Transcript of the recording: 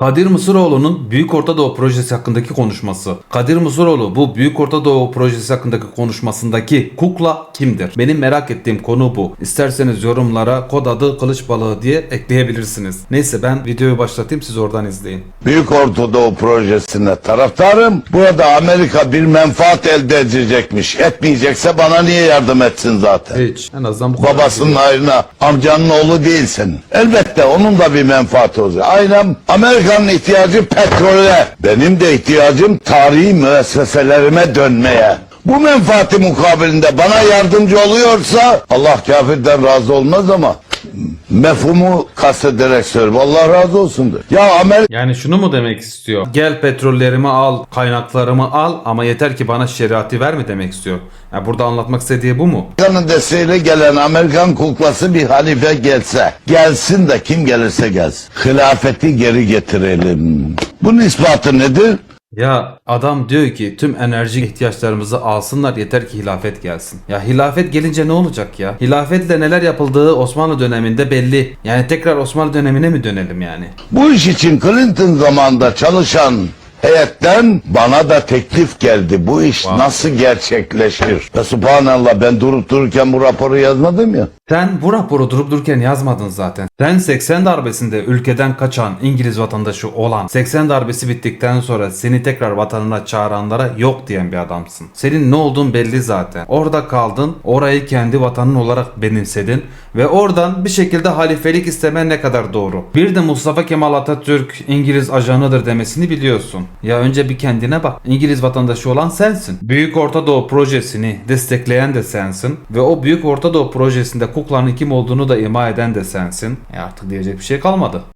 Kadir Mısıroğlu'nun Büyük Orta Doğu projesi hakkındaki konuşması. Kadir Mısıroğlu bu Büyük Orta Doğu projesi hakkındaki konuşmasındaki kukla kimdir? Benim merak ettiğim konu bu. İsterseniz yorumlara kod adı kılıç balığı diye ekleyebilirsiniz. Neyse ben videoyu başlatayım siz oradan izleyin. Büyük Orta Doğu projesine taraftarım. Burada Amerika bir menfaat elde edecekmiş. Etmeyecekse bana niye yardım etsin zaten? Hiç. En azından bu kadar. Babasının ayrına amcanın oğlu değilsin. Elbette onun da bir menfaati olacak. Aynen Amerika'nın ihtiyacı petrole. Benim de ihtiyacım tarihi müesseselerime dönmeye. Bu menfaati mukabilinde bana yardımcı oluyorsa Allah kafirden razı olmaz ama mefhumu kastederek söylüyorum. Allah razı olsundur. Ya Amerika Yani şunu mu demek istiyor? Gel petrollerimi al, kaynaklarımı al ama yeter ki bana şeriatı verme demek istiyor. Ya burada anlatmak istediği bu mu? Amerika'nın desteğiyle gelen Amerikan kuklası bir halife gelse, gelsin de kim gelirse gelsin. Hilafeti geri getirelim. Bunun ispatı nedir? Ya adam diyor ki tüm enerji ihtiyaçlarımızı alsınlar yeter ki hilafet gelsin. Ya hilafet gelince ne olacak ya? Hilafetle neler yapıldığı Osmanlı döneminde belli. Yani tekrar Osmanlı dönemine mi dönelim yani? Bu iş için Clinton zamanında çalışan heyetten bana da teklif geldi. Bu iş Vay. nasıl gerçekleşir? Ya subhanallah ben durup dururken bu raporu yazmadım ya. Sen bu raporu durup dururken yazmadın zaten. Sen 80 darbesinde ülkeden kaçan İngiliz vatandaşı olan 80 darbesi bittikten sonra seni tekrar vatanına çağıranlara yok diyen bir adamsın. Senin ne olduğun belli zaten. Orada kaldın, orayı kendi vatanın olarak benimsedin ve oradan bir şekilde halifelik istemen ne kadar doğru. Bir de Mustafa Kemal Atatürk İngiliz ajanıdır demesini biliyorsun. Ya önce bir kendine bak. İngiliz vatandaşı olan sensin. Büyük Orta Doğu projesini destekleyen de sensin ve o Büyük Orta Doğu projesinde kuklanın kim olduğunu da ima eden de sensin. E artık diyecek bir şey kalmadı.